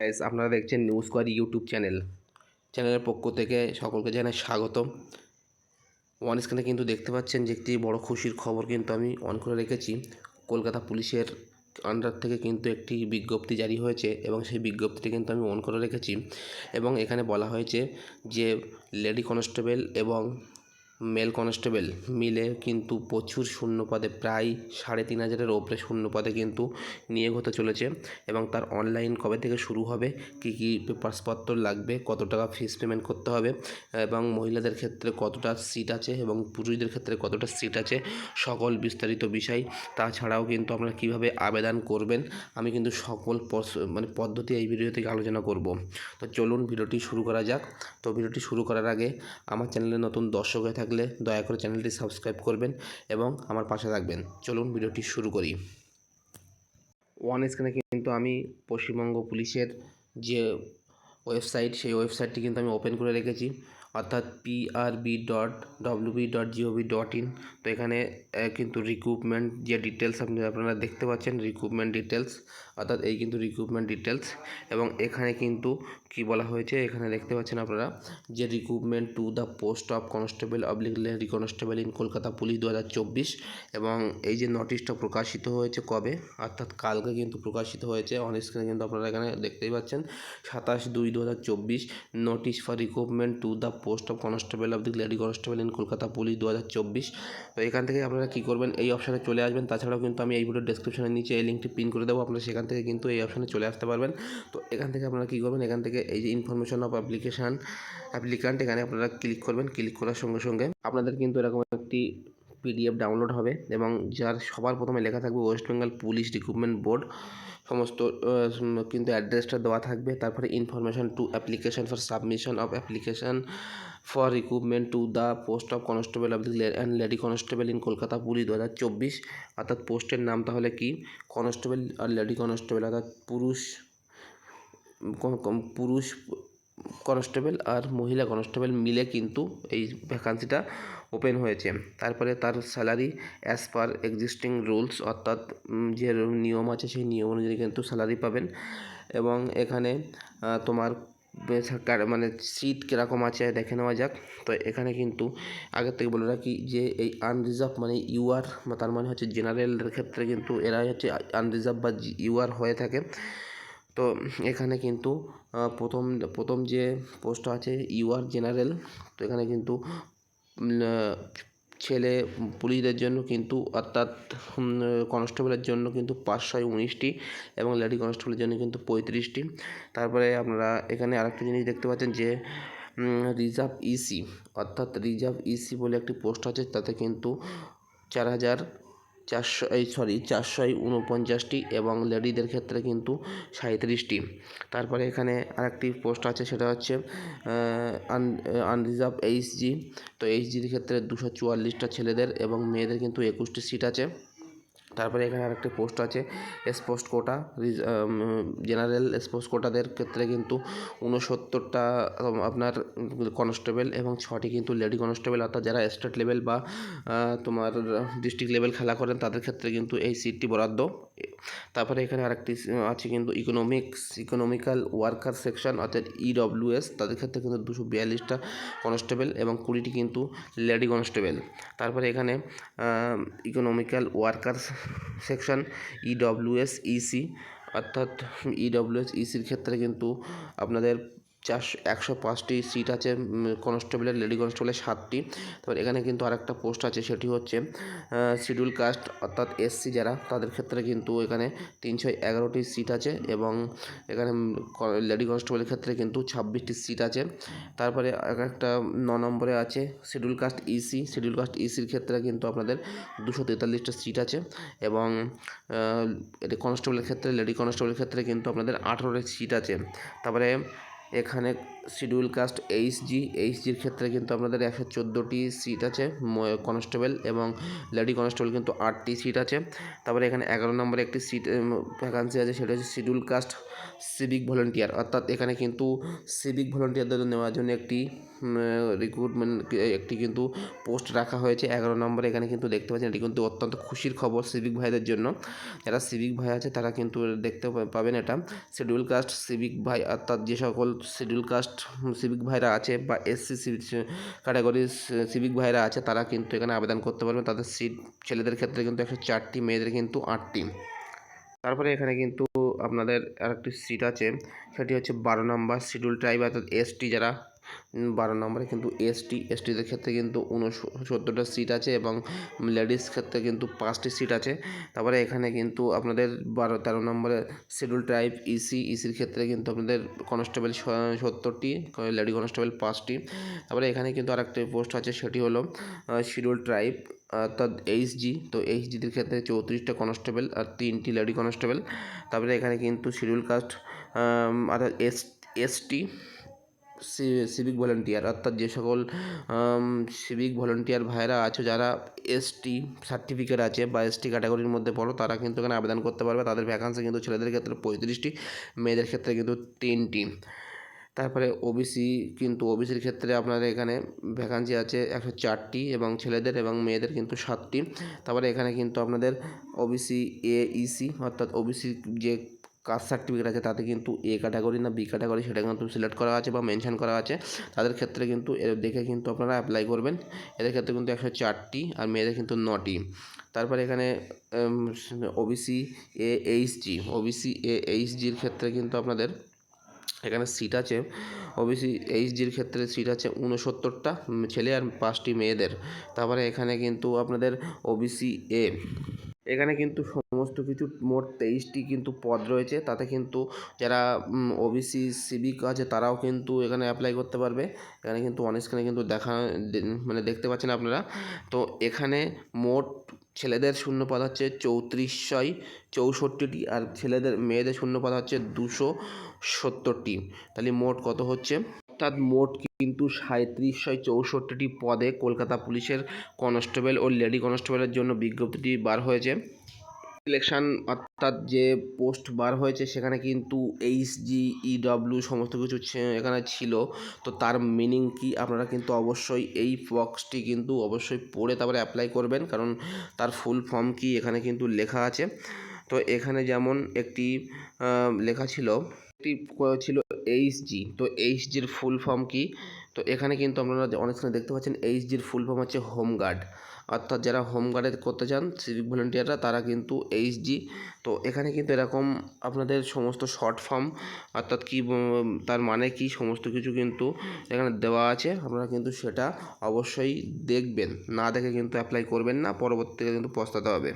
Guys আপনারা দেখছেন news query YouTube channel চ্যানেলের পক্ষ থেকে সকলকে জানাই স্বাগত ওয়ান স্ক্রিনে কিন্তু দেখতে পাচ্ছেন যে একটি বড় খুশির খবর কিন্তু আমি অন করে রেখেছি। কলকাতা পুলিশের আন্ডার থেকে কিন্তু একটি বিজ্ঞপ্তি জারি হয়েছে এবং সেই বিজ্ঞপ্তিটি কিন্তু আমি অন করে রেখেছি। এবং এখানে বলা হয়েছে যে লেডি কনস্টেবল এবং মেল কনস্টেবল মিলে কিন্তু প্রচুর শূন্য পদে প্রায় সাড়ে তিন হাজারের ওপরে শূন্য পদে কিন্তু নিয়োগ হতে চলেছে এবং তার অনলাইন কবে থেকে শুরু হবে, কী কী পেপারসপত্র লাগবে, কত টাকা ফিস পেমেন্ট করতে হবে এবং মহিলাদের ক্ষেত্রে কতটা সিট আছে এবং পুরুষদের ক্ষেত্রে কতটা সিট আছে, সকল বিস্তারিত বিষয় তাছাড়াও কিন্তু আপনারা কীভাবে আবেদন করবেন, আমি কিন্তু সকল মানে পদ্ধতি এই ভিডিও থেকে আলোচনা করব। তো চলুন ভিডিওটি শুরু করা যাক। তো ভিডিওটি শুরু করার আগে আমার চ্যানেলে নতুন দর্শক হয়ে থাকলে দয়া করে চ্যানেলটি সাবস্ক্রাইব করবেন এবং আমার পাশে থাকবেন। চলুন ভিডিওটি শুরু করি। ওয়ান স্ক্রিনে কিন্তু আমি পশ্চিমবঙ্গ পুলিশের যে ওয়েবসাইট, সেই ওয়েবসাইটটি কিন্তু আমি ওপেন করে রেখেছি। অর্থাৎ PRB dot WB dot GOV dot in তো এখানে কিন্তু রিক্রুটমেন্ট যে ডিটেলস আপনি, আপনারা দেখতে পাচ্ছেন রিক্রুটমেন্ট ডিটেলস অর্থাৎ এই কিন্তু রিক্রুটমেন্ট ডিটেলস এবং এখানে কিন্তু কি বলা হয়েছে, এখানে দেখতে পাচ্ছেন আপনারা যে recruitment to the post of constable oblique lady constable in Kolkata police দু হাজার চব্বিশ। এবং এই যে নোটিশটা প্রকাশিত হয়েছে কবে, অর্থাৎ কালকে কিন্তু প্রকাশিত হয়েছে। অন স্ক্রিনে কিন্তু আপনারা এখানে দেখতেই পাচ্ছেন, সাতাশ দুই দু notice for recruitment to the post of constable of the lady constable in Kolkata police দু হাজার চব্বিশ। তো এখান থেকে আপনারা কী করবেন, এই অপশানে চলে আসবেন। তাছাড়াও কিন্তু আমি এই ভিডিও ডেসক্রিপশনের নিচে এই লিঙ্কটি পিন করে দেবো। আপনারা সেখান থেকে কিন্তু এই অপশানে চলে আসতে পারবেন। তো এখান থেকে আপনারা কী করবেন, এখান থেকে এই যে ইনফরমেশন অফ অ্যাপ্লিকেশান অ্যাপ্লিকান্ট এখানে আপনারা ক্লিক করবেন। ক্লিক করার সঙ্গে সঙ্গে আপনাদের কিন্তু এরকম একটি পিডিএফ ডাউনলোড হবে এবং যার সবার প্রথমে লেখা থাকবে West Bengal police recruitment board সমস্ত কিন্তু অ্যাড্রেসটা দেওয়া থাকবে। তারপরে information to application for submission of application for recruitment to the post of constable of the and lady constable in Kolkata police দু হাজার চব্বিশ। অর্থাৎ পোস্টের নাম তাহলে কি? কনস্টেবল আর লেডি কনস্টেবল অর্থাৎ পুরুষ পুরুষ কনস্টেবল আর মহিলা কনস্টেবল মিলে কিন্তু এই ভ্যাকান্সিটা ওপেন হয়েছে। তারপরে তার salary as per existing rules অর্থাৎ যে নিয়ম আছে সেই নিয়ম অনুযায়ী কিন্তু স্যালারি পাবেন। এবং এখানে তোমার মানে সিট কীরকম আছে দেখে নেওয়া যাক। তো এখানে কিন্তু আগের থেকে বলে রাখি যে এই আনরিজার্ভ মানে ইউআর তার মানে হচ্ছে জেনারেলদের ক্ষেত্রে কিন্তু এরাই হচ্ছে আনরিজার্ভ বা ইউআর হয়ে থাকে। তো এখানে কিন্তু প্রথম প্রথম যে পোস্ট আছে ইউআর জেনারেল তো এখানে কিন্তু ছেলে পুলিশদের জন্য কিন্তু, অর্থাৎ কনস্টেবলের জন্য কিন্তু পাঁচশো উনিশটি এবং লেডি কনস্টেবলের জন্য কিন্তু পঁয়ত্রিশটি। তারপরে আপনারা এখানে আরেকটা জিনিস দেখতে পাচ্ছেন যে রিজার্ভ ইসি অর্থাৎ রিজার্ভ ইসি বলে একটি পোস্ট আছে, তাতে কিন্তু চার হাজার চারশো, এই সরি চারশো উনপঞ্চাশটি এবং লেডিদের ক্ষেত্রে কিন্তু সাঁত্রিশটি তারপরে এখানে আরেকটি পোস্ট আছে, সেটা হচ্ছে আনরিজার্ভ এইচজি তো এইচজির ক্ষেত্রে দুশো চুয়াল্লিশটা ছেলেদের এবং মেয়েদের কিন্তু একুশটি সিট আছে। তারপরে এখানে আরেকটি পোস্ট আছে স্পোস্ট কোটা জেনারেল স্পোর্টস কোটাদের ক্ষেত্রে কিন্তু ঊনসত্তরটা আপনার কনস্টেবল এবং ছটি কিন্তু লেডি কনস্টেবল, অর্থাৎ যারা স্টেট লেভেল বা তোমার ডিস্ট্রিক্ট লেভেল খেলা করেন তাদের ক্ষেত্রে কিন্তু এই সিটটি বরাদ্দ। তারপরে এখানে আরেকটি আছে কিন্তু ইকোনমিক্স ইকোনমিক্যাল ওয়ার্কার সেকশন অর্থাৎ ইডব্লিউএস তাদের ক্ষেত্রে কিন্তু দুশো বিয়াল্লিশটা কনস্টেবল এবং কুড়িটি কিন্তু লেডি কনস্টেবল তারপরে এখানে economical worker section EWS EC অর্থাৎ ইডব্লিউএস ইসির ক্ষেত্রে কিন্তু আপনাদের চারশো, একশো পাঁচটি সিট আছে কনস্টেবলের লেডি কনস্টেবলের সাতটি। তারপর এখানে কিন্তু আরেকটা পোস্ট আছে, সেটি হচ্ছে শিডিউল কাস্ট অর্থাৎ এসসি যারা, তাদের ক্ষেত্রে কিন্তু এখানে তিনশো এগারোটি সিট আছে এবং এখানে লেডি কনস্টেবলের ক্ষেত্রে কিন্তু ছাব্বিশটি সিট আছে। তারপরে একটা ন নম্বরে আছে schedule caste EC schedule caste ইসির ক্ষেত্রে কিন্তু আপনাদের দুশো তেতাল্লিশটা সিট আছে এবং কনস্টেবলের ক্ষেত্রে লেডি কনস্টেবলের ক্ষেত্রে কিন্তু আপনাদের আঠেরোটি সিট আছে। তারপরে এখানে শিডিউল কাস্ট এইচ এইচজি এইচজির ক্ষেত্রে কিন্তু আপনাদের একশো চোদ্দোটি সিট আছে কনস্টেবল এবং লেডি কনস্টেবল কিন্তু আটটি সিট আছে। তারপরে এখানে এগারো নম্বরে একটি সিট ভ্যাকান্সি আছে, সেটা হচ্ছে শিডিউল কাস্ট সিভিক ভলেন্টিয়ার অর্থাৎ এখানে কিন্তু সিভিক ভলেন্টিয়ারদের নেওয়ার জন্য একটি রিক্রুটমেন্ট একটি কিন্তু পোস্ট রাখা হয়েছে। এগারো নম্বরে এখানে কিন্তু দেখতে পাচ্ছেন, এটি কিন্তু অত্যন্ত খুশির খবর সিভিক ভাইদের জন্য। যারা সিভিক ভাই আছে, তারা কিন্তু দেখতে পাবেন এটা। শিডিউল কাস্ট সিভিক ভাই, অর্থাৎ যে সকল শিডিউল কাস্ট সিভিক ভাইরা আছে বা এসসি ক্যাটাগরি সিভিক ভাইরা আছে, তারা কিন্তু এখানে আবেদন করতে পারবে। তাদের সিট ছেলেদের ক্ষেত্রে কিন্তু একশো চারটি, মেয়েদের কিন্তু আটটি। তারপরে এখানে কিন্তু আপনাদের আরেকটি সিট আছে, সেটি হচ্ছে বারো নম্বর শিডিউল ট্রাইব অর্থাৎ এসটি যারা বারো নম্বরে কিন্তু এসটি এসটিদের ক্ষেত্রে কিন্তু উনসত্তরটা সিট আছে এবং লেডিস ক্ষেত্রে কিন্তু পাঁচটি সিট আছে। তারপরে এখানে কিন্তু আপনাদের বারো, তেরো নম্বরে শিডিউল ট্রাইব ইসি ইসির ক্ষেত্রে কিন্তু আপনাদের কনস্টেবল সত্তরটি লেডি কনস্টেবল পাঁচটি। তারপরে এখানে কিন্তু আরেকটি পোস্ট আছে, সেটি হলো শিডিউল ট্রাইব অর্থাৎ এইচজি তো এইচজিদের ক্ষেত্রে চৌত্রিশটা কনস্টেবল আর তিনটি লেডি কনস্টেবল তারপরে এখানে কিন্তু শিডিউল কাস্ট অর্থাৎ এস এসটি সিভিক ভলেন্টিয়ার অর্থাৎ যে সকল সিভিক ভলেন্টিয়ার ভাইরা আছে, যারা এসটি সার্টিফিকেট আছে বা এসটি ক্যাটাগরির মধ্যে পড়ো, তারা কিন্তু এখানে আবেদন করতে পারবে। তাদের ভ্যাকান্সি কিন্তু ছেলেদের ক্ষেত্রে পঁয়ত্রিশটি, মেয়েদের ক্ষেত্রে কিন্তু তিনটি। তারপরে ওবিসি কিন্তু ওবিসির ক্ষেত্রে আপনাদের এখানে ভ্যাকান্সি আছে একশো চারটি এবং ছেলেদের এবং মেয়েদের কিন্তু সাতটি। তারপরে এখানে কিন্তু আপনাদের ওবিসি এ ইসি অর্থাৎ ওবিসি যে কাস্ট সার্টিফিকেট আছে, তাতে কিন্তু এ ক্যাটাগরি না বি ক্যাটাগরি সেটা কিন্তু সিলেক্ট করা আছে বা মেনশন করা আছে। তাদের ক্ষেত্রে কিন্তু এর দেখে কিন্তু আপনারা অ্যাপ্লাই করবেন। এদের ক্ষেত্রে কিন্তু একশো চারটি আর মেয়েদের কিন্তু নটি। তারপরে এখানে OBC A H HG OBC A এইচজির ক্ষেত্রে কিন্তু আপনাদের এখানে সিট আছে। ওবিসি এইচজির ক্ষেত্রে সিট আছে উনসত্তরটা ছেলে আর পাঁচটি মেয়েদের। তারপরে এখানে কিন্তু আপনাদের ওবিসি এ এখানে কিন্তু সমস্ত কিছু মোট তেইশটি কিন্তু পদ রয়েছে। তাতে কিন্তু যারা ওবিসি সিভিক আছে তারাও কিন্তু এখানে অ্যাপ্লাই করতে পারবে। এখানে কিন্তু অন স্ক্রিনে কিন্তু দেখা মানে দেখতে পাচ্ছেন আপনারা। তো এখানে মোট ছেলেদের শূন্য পদ হচ্ছে চৌত্রিশশয় চৌষট্টিটি আর ছেলেদের মেয়েদের শূন্য পদ হচ্ছে দুশো সত্তরটি। তাহলে মোট কত হচ্ছে? অর্থাৎ মোট কিন্তু সাঁত্রিশশয় চৌষট্টিটি পদে কলকাতা পুলিশের কনস্টেবল ও লেডি কনস্টেবলের জন্য বিজ্ঞপ্তিটি বার হয়েছে। সিলেকশান অর্থাৎ যে পোস্ট বার হয়েছে সেখানে কিন্তু এইচ জি ইডব্লিউ সমস্ত কিছু এখানে ছিল। তো তার মিনিং কি আপনারা কিন্তু অবশ্যই এই বক্সটি কিন্তু অবশ্যই পড়ে তারপরে অ্যাপ্লাই করবেন, কারণ তার ফুল ফর্ম কি এখানে কিন্তু লেখা আছে। তো এখানে যেমন একটি লেখা ছিল, একটি ছিল এইচ জি তো এইচ জির ফুল ফর্ম কি? তো এখানে কিন্তু আপনারা অনেক সময় দেখতে পাচ্ছেন এইচ জির ফুল ফর্ম হচ্ছে হোমগার্ড অর্থাৎ যারা হোমগার্ডে করতে চান সিভিক ভলেন্টিয়াররা তারা কিন্তু এইচজি তো এখানে কিন্তু এরকম আপনাদের সমস্ত শর্ট ফর্ম অর্থাৎ কি তার মানে কি, সমস্ত কিছু কিন্তু এখানে দেওয়া আছে। আপনারা কিন্তু সেটা অবশ্যই দেখবেন। না দেখে কিন্তু অ্যাপ্লাই করবেন না, পরবর্তীতে কিন্তু পস্তাতে হবে।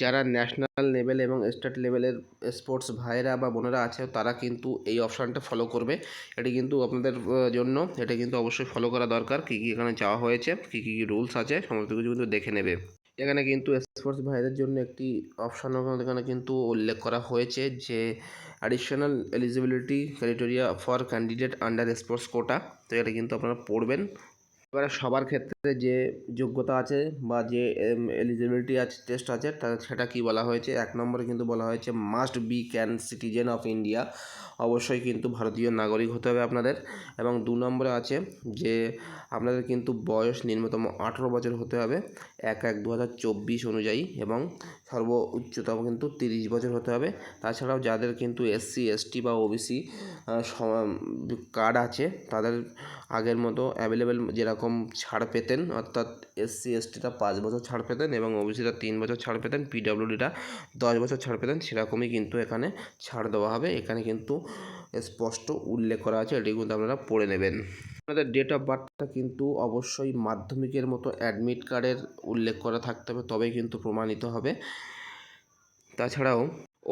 যারা ন্যাশনাল লেভেল এবং স্টেট লেভেলের স্পোর্টস ভাইরা বা বোনেরা আছে, তারা কিন্তু এই অপশানটা ফলো করবে। এটি কিন্তু আপনাদের জন্য, এটা কিন্তু অবশ্যই ফলো করা দরকার, কী কী এখানে চাওয়া হয়েছে, কী কী রুলস আছে, সমস্ত কিছু কিন্তু দেখে নেবে। এখানে কিন্তু স্পোর্টস ভাইদের জন্য একটি অপশান এখানে কিন্তু উল্লেখ করা হয়েছে যে additional eligibility criteria for candidate under sports quota তো এটা কিন্তু আপনারা পড়বেন। এবারে সবার ক্ষেত্রে যে যোগ্যতা আছে বা যে এলিজিবিলিটি আছে টেস্ট আছে সেটা কি বলা হয়েছে? এক নম্বরে কিন্তু বলা হয়েছে must be can citizen of India অবশ্যই কিন্তু ভারতীয় নাগরিক হতে হবে আপনাদের। এবং দু নম্বরে আছে যে, আপনাদের কিন্তু বয়স নিম্নতম আঠেরো বছর হতে হবে, এক এক দু হাজার চব্বিশ অনুযায়ী। এবং সর্ব উচ্চতম কিন্তু তিরিশ বছর হতে হবে। তাছাড়াও যাদের কিন্তু এসসি এসটি বা ওবিসি কার্ড আছে, তাদের আগের মতো অ্যাভেলেবেল যেরকম ছাড় পেতেন অর্থাৎ এসসি এসটিটা পাঁচ বছর ছাড় পেতেন এবং ওবিসিটা তিন বছর ছাড় পেতেন পিডব্লিউডিটা দশ বছর ছাড় পেতেন, সেরকমই কিন্তু এখানে ছাড় দেওয়া হবে। এখানে কিন্তু স্পষ্ট উল্লেখ করা আছে, এটি কিন্তু আপনারা পড়ে নেবেন। আপনাদের ডেট অফ বার্থটা কিন্তু অবশ্যই মাধ্যমিকের মতো অ্যাডমিট কার্ডের উল্লেখ করা থাকতে হবে, তবেই কিন্তু প্রমাণিত হবে। তাছাড়াও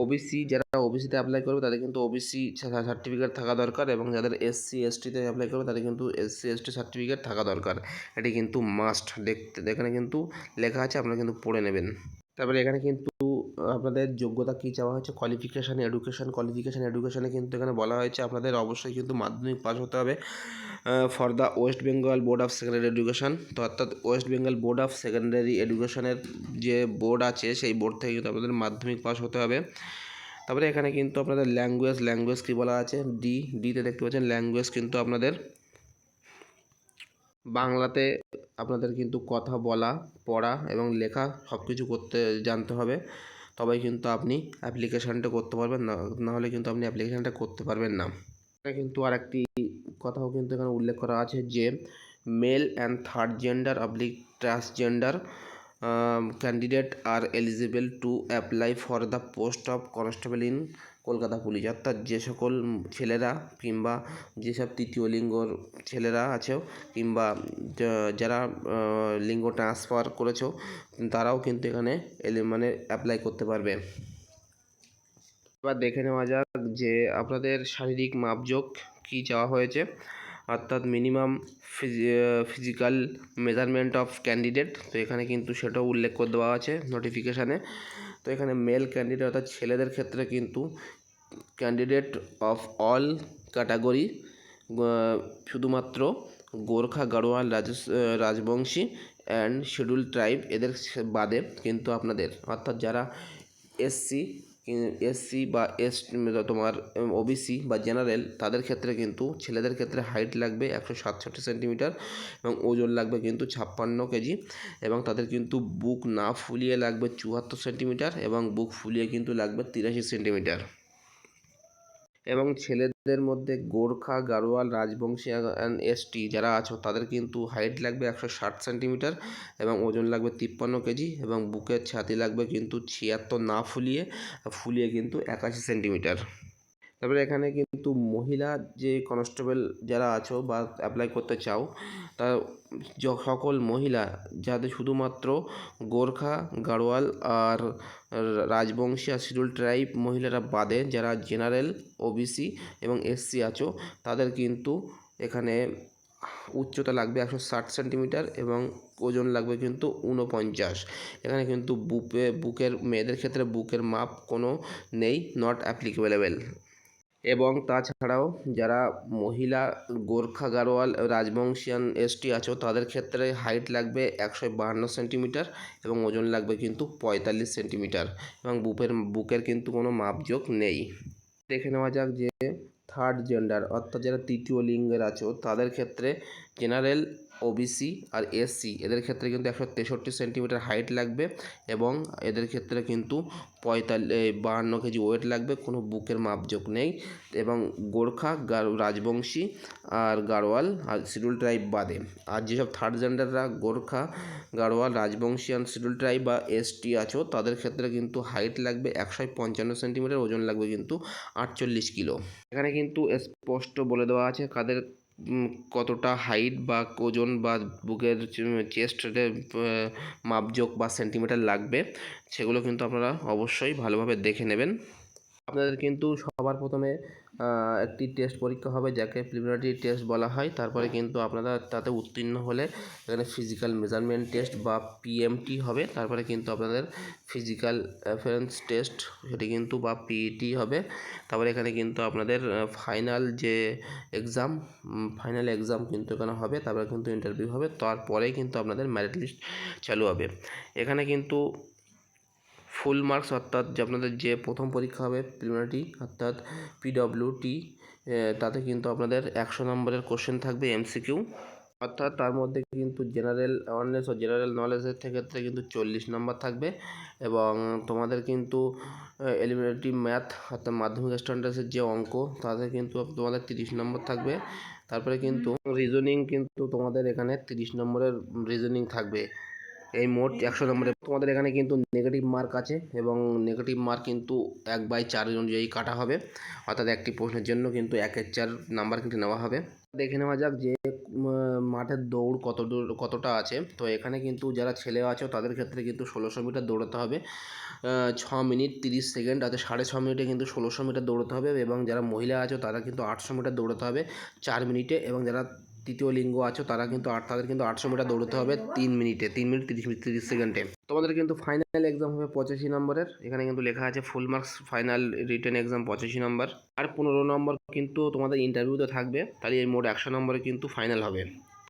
ওবিসি যারা ওবিসিতে অ্যাপ্লাই করবে, তাদের কিন্তু ওবিসি সার্টিফিকেট থাকা দরকার এবং যাদের এসসি এসটিতে অ্যাপ্লাই করবে, তাদের কিন্তু এসসি এসটি সার্টিফিকেট থাকা দরকার। এটি কিন্তু মাস্ট দেখতে, এখানে কিন্তু লেখা আছে, আপনারা কিন্তু পড়ে নেবেন। তারপরে এখানে কিন্তু আপনাদের যোগ্যতা কী চাওয়া হয়েছে? কোয়ালিফিকেশান এডুকেশান কোয়ালিফিকেশান এডুকেশানে কিন্তু এখানে বলা হয়েছে, আপনাদের অবশ্যই কিন্তু মাধ্যমিক পাস হতে হবে। For the West Bengal board of secondary education তো অর্থাৎ West Bengal board of secondary এডুকেশনের যে বোর্ড আছে, সেই বোর্ড থেকে কিন্তু আপনাদের মাধ্যমিক পাস হতে হবে। তারপরে এখানে কিন্তু আপনাদের ল্যাঙ্গুয়েজ ল্যাঙ্গুয়েজ কী বলা আছে? ডি ডিতে দেখতে পাচ্ছেন ল্যাঙ্গুয়েজ কিন্তু আপনাদের বাংলাতে আপনাদের কিন্তু কথা বলা, পড়া এবং লেখা সব কিছু করতে, জানতে হবে। তবেই কিন্তু আপনি অ্যাপ্লিকেশানটা করতে পারবেন, না নাহলে কিন্তু আপনি অ্যাপ্লিকেশানটা করতে পারবেন না। কিন্তু আর একটি কথাও কিন্তু এখানে উল্লেখ করা আছে যে male and third gender oblique transgender candidate are eligible to apply for the post of constable in Kolkata police. অর্থাৎ যে সকল ছেলেরা কিংবা যেসব তৃতীয় লিঙ্গর ছেলেরা আছেও কিংবা যারা লিঙ্গ ট্রান্সফার করেছ, তারাও কিন্তু এখানে এলি মানে অ্যাপ্লাই করতে পারবে। এবার দেখে নেওয়া যাক যে আপনাদের শারীরিক মাপজোক কী চাওয়া হয়েছে। অর্থাৎ minimum physical measurement of candidate তো এখানে কিন্তু সেটাও উল্লেখ করে দেওয়া আছে নোটিফিকেশানে তো এখানে মেল ক্যান্ডিডেট অর্থাৎ ছেলেদের ক্ষেত্রে কিন্তু ক্যান্ডিডেট অফ অল ক্যাটাগরি শুধুমাত্র Gorkha, Garhwal Raj Rajbanshi and schedule tribe এদের বাদে কিন্তু আপনাদের। অর্থাৎ যারা এসসি এসসি বা এস তোমার ওবিসি বা জেনারেল তাদের ক্ষেত্রে কিন্তু ছেলেদের ক্ষেত্রে হাইট লাগবে একশো সাতষট্টি সেন্টিমিটার এবং ওজন লাগবে কিন্তু ছাপ্পান্ন কেজি এবং তাদের কিন্তু বুক না ফুলিয়ে লাগবে চুয়াত্তর সেন্টিমিটার এবং বুক ফুলিয়ে কিন্তু লাগবে তিরাশি সেন্টিমিটার এবং ছেলেদের মধ্যে গোর্খা, গারোয়াল, রাজবংশী এসটি যারা আছো, তাদের কিন্তু হাইট লাগবে একশো ষাট সেন্টিমিটার এবং ওজন লাগবে তিপ্পান্ন কেজি এবং বুকের ছাতি লাগবে কিন্তু ছিয়াত্তর না ফুলিয়ে ফুলিয়ে কিন্তু একাশি সেন্টিমিটার তারপরে এখানে কিন্তু মহিলা যে কনস্টেবল যারা আছো বা অ্যাপ্লাই করতে চাও, তা সকল মহিলা যাদের শুধুমাত্র গোর্খা, গাড়োয়াল আর রাজবংশী আর শিডিউল ট্রাইব মহিলারা বাদে যারা জেনারেল, ওবিসি এবং এসসি আছো, তাদের কিন্তু এখানে উচ্চতা লাগবে একশো ষাট সেন্টিমিটার এবং ওজন লাগবে কিন্তু ঊনপঞ্চাশ। এখানে কিন্তু বুকে বুকের, মেয়েদের ক্ষেত্রে বুকের মাপ কোনো নেই নট অ্যাপ্লিকেবল এবং তাছাড়াও যারা মহিলা গোর্খা গাড়োয়াল রাজবংশিয়ান এসটি আছো, তাদের ক্ষেত্রে হাইট লাগবে একশো বাহান্ন সেন্টিমিটার এবং ওজন লাগবে কিন্তু পঁয়তাল্লিশ সেন্টিমিটার এবং বুকের বুকের কিন্তু কোনো মাপজোক নেই। দেখে নেওয়া যাক যে থার্ড জেন্ডার অর্থাৎ যারা তৃতীয় লিঙ্গের আছো, তাদের ক্ষেত্রে জেনারেল ওবিসি আর এসসি এদের ক্ষেত্রে কিন্তু একশো তেষট্টি সেন্টিমিটার হাইট লাগবে এবং এদের ক্ষেত্রে কিন্তু পঁয়তাল্লিশ বাহান্ন কেজি ওয়েট লাগবে, কোনো বুকের মাপজোক নেই এবং গোর্খা, গার, রাজবংশী আর গাড়োয়াল আর শিডিউল ট্রাইব বাদে। আর যেসব থার্ড জেন্ডাররা গোর্খা গাড়োয়াল রাজবংশী আর শিডিউল ট্রাইব বা এসটি আছো, তাদের ক্ষেত্রে কিন্তু হাইট লাগবে একশো পঞ্চান্ন সেন্টিমিটার, ওজন লাগবে কিন্তু আটচল্লিশ কিলো। এখানে কিন্তু স্পষ্ট বলে দেওয়া আছে কাদের কতটা হাইট বা ওজন বা বুকের চেস্টের মাপজোক বা সেন্টিমিটার লাগবে, সেগুলো কিন্তু আপনারা অবশ্যই ভালোভাবে দেখে নেবেন। আপনাদের কিন্তু সবার প্রথমে একটি টেস্ট পরীক্ষা হবে যাকে প্রিলিমিনারি টেস্ট বলা হয়। তারপরে কিন্তু আপনারা তাতে উত্তীর্ণ হলে এখানে ফিজিক্যাল মেজারমেন্ট টেস্ট বা পিএমটি হবে। তারপরে কিন্তু আপনাদের ফিজিক্যাল অ্যাফারেন্স টেস্ট সেটি কিন্তু বা পিইটি হবে। তারপরে এখানে কিন্তু আপনাদের ফাইনাল যে এক্সাম ফাইনাল এক্সাম কিন্তু এখানে হবে। তারপরে কিন্তু ইন্টারভিউ হবে। তারপরেই কিন্তু আপনাদের মেরিট লিস্ট চালু হবে। এখানে কিন্তু ফুল মার্কস অর্থাৎ যে আপনাদের যে প্রথম পরীক্ষা হবে প্রিলিমিনারি অর্থাৎ পিডব্লিউটি তাতে কিন্তু আপনাদের একশো নম্বরের কোশ্চেন থাকবে এমসিকিউ অর্থাৎ তার মধ্যে কিন্তু জেনারেল অ্যাওয়ারনেস ও জেনারেল নলেজের ক্ষেত্রে কিন্তু চল্লিশ নম্বর থাকবে এবং তোমাদের কিন্তু এলিমিনেটিভ ম্যাথ অর্থাৎ মাধ্যমিক স্ট্যান্ডার্ডসের যে অঙ্ক, তাতে কিন্তু তোমাদের তিরিশ নম্বর থাকবে। তারপরে কিন্তু রিজনিং কিন্তু তোমাদের এখানে তিরিশ নম্বরের রিজনিং থাকবে। এই মোট একশো নম্বরে। তোমাদের এখানে কিন্তু নেগেটিভ মার্ক আছে এবং নেগেটিভ মার্ক কিন্তু এক বাই চার অনুযায়ী কাটা হবে। অর্থাৎ একটি প্রশ্নের জন্য কিন্তু একের চার নাম্বার কিন্তু নেওয়া হবে। দেখে নেওয়া যাক যে মাঠের দৌড় কত দূর, কতটা আছে। তো এখানে কিন্তু যারা ছেলে আছে, তাদের ক্ষেত্রে কিন্তু ষোলোশো মিটার দৌড়াতে হবে। ছ মিনিট তিরিশ সেকেন্ড আছে সাড়ে ছ মিনিটে কিন্তু ষোলোশো মিটার দৌড়াতে হবে এবং যারা মহিলা আছে, তারা কিন্তু আটশো মিটার দৌড়াতে হবে চার মিনিটে এবং যারা তৃতীয় লিঙ্গ আছো, তারা কিন্তু আর তাদের কিন্তু আটশো মিটার দৌড়তে হবে তিন মিনিটে, তিন মিনিট তিরিশ মিনিট, তিরিশ সেকেন্ডে। তোমাদের কিন্তু ফাইনাল এক্সাম হবে পঁচাশি নম্বরের, এখানে কিন্তু লেখা আছে full marks final return exam পঁচাশি নম্বর। আর পনেরো নম্বর কিন্তু তোমাদের ইন্টারভিউতে থাকবে, তাহলে এই মোট একশো নম্বরে কিন্তু ফাইনাল হবে।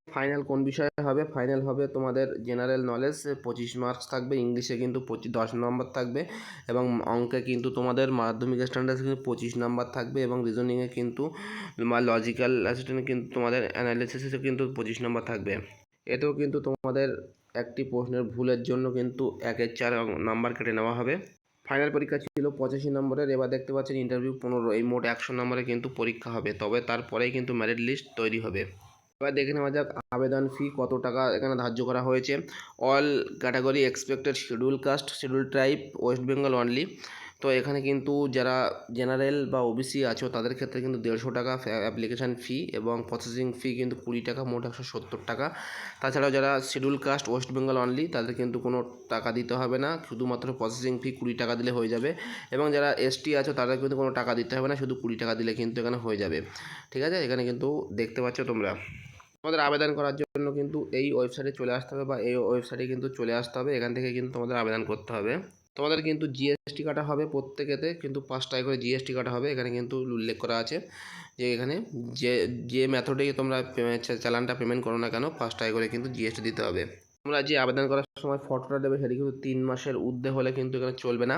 ফাইনাল কোন বিষয়ে হবে? ফাইনাল হবে তোমাদের জেনারেল নলেজ পঁচিশ মার্কস থাকবে ইংলিশে কিন্তু পঁচিশ দশ নম্বর থাকবে এবং অঙ্কে কিন্তু তোমাদের মাধ্যমিক স্ট্যান্ডার্ড কিন্তু পঁচিশ নম্বর থাকবে এবং রিজনিংয়ে কিন্তু লজিক্যাল অ্যাসিস্ট্যান্ট কিন্তু তোমাদের অ্যানালিসিসে কিন্তু পঁচিশ নম্বর থাকবে। এতেও কিন্তু তোমাদের একটি প্রশ্নের ভুলের জন্য কিন্তু একের চার নাম্বার কেটে নেওয়া হবে। ফাইনাল পরীক্ষা ছিল পঁচাশি নম্বরের, এবার দেখতে পাচ্ছেন ইন্টারভিউ পনেরো, এই মোট একশো নম্বরে কিন্তু পরীক্ষা হবে, তবে তারপরেই কিন্তু মেরিট লিস্ট তৈরি হবে। এবার দেখে নেওয়া যাক আবেদন ফি কত টাকা এখানে ধার্য করা হয়েছে। All category expected schedule caste schedule tribe West Bengal only তো এখানে কিন্তু যারা জেনারেল বা ওবিসি আছো, তাদের ক্ষেত্রে কিন্তু দেড়শো টাকা অ্যাপ্লিকেশান ফি এবং প্রসেসিং ফি কিন্তু কুড়ি টাকা, মোট একশো সত্তর টাকা। তাছাড়াও যারা schedule caste West Bengal only তাদের কিন্তু কোনো টাকা দিতে হবে না। শুধুমাত্র প্রসেসিং ফি কুড়ি টাকা দিলে হয়ে যাবে এবং যারা এসটি আছো তাদের কিন্তু কোনো টাকা দিতে হবে না, শুধু কুড়ি টাকা দিলে কিন্তু এখানে হয়ে যাবে। ঠিক আছে? এখানে কিন্তু দেখতে পাচ্ছ তোমরা। তোমাদের আবেদন করার জন্য কিন্তু এই ওয়েবসাইটে চলে আসতে হবে বা এই ওয়েবসাইটে কিন্তু চলে আসতে হবে। এখান থেকে কিন্তু তোমাদের আবেদন করতে হবে। তোমাদের কিন্তু জিএসটি কাটা হবে প্রত্যেকেতে, কিন্তু পাঁচ টাকা করে জিএসটি কাটা হবে, এখানে কিন্তু উল্লেখ করা আছে যে এখানে যে যে মেথডে তোমরা চালানটা পেমেন্ট করো না কেন পাঁচ টাকা করে কিন্তু জিএসটি দিতে হবে। তোমরা যে আবেদন করার সময় ফটোটা দেবে, সেটি কিন্তু তিন মাসের ঊর্ধ্বে হলে কিন্তু এখানে চলবে না।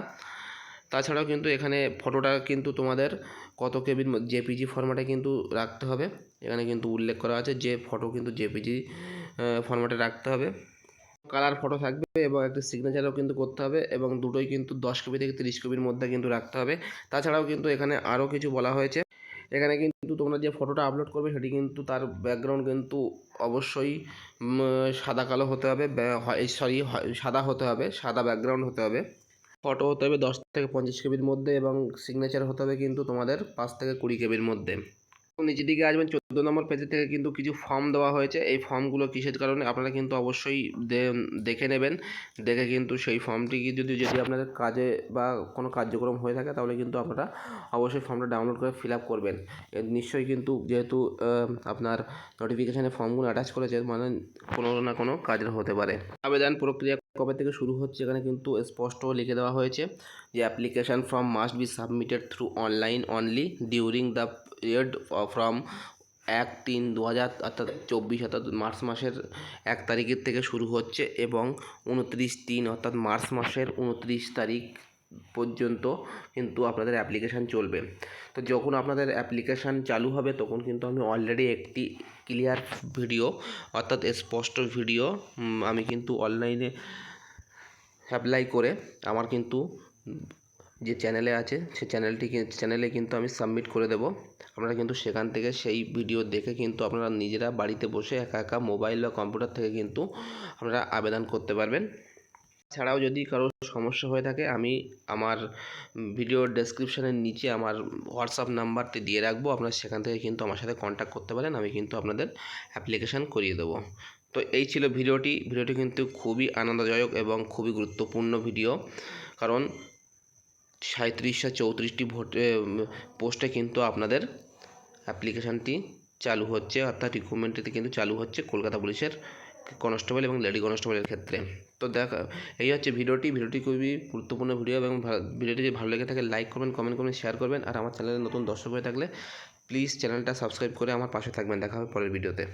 তাছাড়াও কিন্তু এখানে ফটোটা কিন্তু তোমাদের কত কেবির জেপিজি ফরম্যাটে কিন্তু রাখতে হবে। এখানে কিন্তু উল্লেখ করা আছে যে ফটো কিন্তু জেপিজি ফরম্যাটে রাখতে হবে। কালার ফটো থাকবে এবং একটা সিগনেচারও কিন্তু করতে হবে এবং দুটোই কিন্তু দশ কপি থেকে তিরিশ কপির মধ্যে কিন্তু রাখতে হবে। তাছাড়াও কিন্তু এখানে আরও কিছু বলা হয়েছে। এখানে কিন্তু তোমরা যে ফটোটা আপলোড করবে সেটি কিন্তু তার ব্যাকগ্রাউন্ড কিন্তু অবশ্যই সাদা কালো হতে হবে সরি সাদা হতে হবে, সাদা ব্যাকগ্রাউন্ড হতে হবে। ফটো হতে হবে দশ থেকে পঞ্চাশ কেবির মধ্যে এবং সিগনেচার হতে হবে কিন্তু তোমাদের পাঁচ থেকে কুড়ি কেবির মধ্যে। নিচের দিকে আসবেন, চোদ্দ নম্বর পেজে থেকে কিন্তু কিছু ফর্ম দেওয়া হয়েছে। এই ফর্মগুলো কিসের কারণে? আপনারা কিন্তু অবশ্যই দেখে নেবেন। দেখে কিন্তু সেই ফর্মটি যদি যদি আপনাদের কাজে বা কোনো কার্যক্রম হয়ে থাকে, তাহলে কিন্তু আপনারা অবশ্যই ফর্মটা ডাউনলোড করে ফিল আপ করবেন। নিশ্চয়ই কিন্তু যেহেতু আপনার নোটিফিকেশানে ফর্মগুলো অ্যাটাচ করেছে মানে কোনো না কোনো কাজের হতে পারে। আবেদন প্রক্রিয়া কবে থেকে শুরু হচ্ছে, এখানে কিন্তু স্পষ্ট লিখে দেওয়া হয়েছে যে application form must be submitted through online only during the period from এক তিন দু হাজার অর্থাৎ চব্বিশ, অর্থাৎ মার্চ মাসের এক তারিখের থেকে শুরু হচ্ছে এবং উনত্রিশ তিন, অর্থাৎ মার্চ মাসের উনত্রিশ তারিখ পর্যন্ত কিন্তু আপনাদের অ্যাপ্লিকেশান চলবে। তো যখন আপনাদের অ্যাপ্লিকেশান চালু হবে, তখন কিন্তু আমি অলরেডি একটি ক্লিয়ার ভিডিও অর্থাৎ স্পষ্ট ভিডিও আমি কিন্তু অনলাইনে অ্যাপ্লাই করে আমার কিন্তু যে চ্যানেলে আছে, সে চ্যানেলটি চ্যানেলে কিন্তু আমি সাবমিট করে দেব। আপনারা কিন্তু সেখান থেকে সেই ভিডিও দেখে কিন্তু আপনারা নিজেরা বাড়িতে বসে একা একা মোবাইল বা কম্পিউটার থেকে কিন্তু আপনারা আবেদন করতে পারবেন। ছাড়াও যদি কারও সমস্যা হয়ে থাকে, আমি আমার ভিডিও ডেসক্রিপশানের নিচে আমার হোয়াটসঅ্যাপ নাম্বারটি দিয়ে রাখব। আপনারা সেখান থেকে কিন্তু আমার সাথে কন্ট্যাক্ট করতে পারেন, আমি কিন্তু আপনাদের অ্যাপ্লিকেশান করিয়ে দেবো। তো এই ছিল ভিডিওটি। ভিডিওটি কিন্তু খুবই আনন্দদায়ক এবং খুবই গুরুত্বপূর্ণ ভিডিও। কারণ সাঁত্রিশশো চৌত্রিশটি ভোট পোস্টে কিন্তু আপনাদের অ্যাপ্লিকেশানটি চালু হচ্ছে, অর্থাৎ রিক্রুটমেন্টটি কিন্তু চালু হচ্ছে কলকাতা পুলিশের কনস্টেবল এবং লেডি কনস্টেবলের ক্ষেত্রে। তো দেখ, এই হচ্ছে ভিডিওটি ভিডিওটি খুবই গুরুত্বপূর্ণ ভিডিও এবং ভিডিওটি যদি ভালো লেগে থাকে লাইক করবেন, কমেন্ট করবেন, শেয়ার করবেন আর আমার চ্যানেলে নতুন দর্শক হয়ে থাকলে প্লিজ চ্যানেলটা সাবস্ক্রাইব করে আমার পাশে থাকবেন। দেখা হবে পরের ভিডিওতে।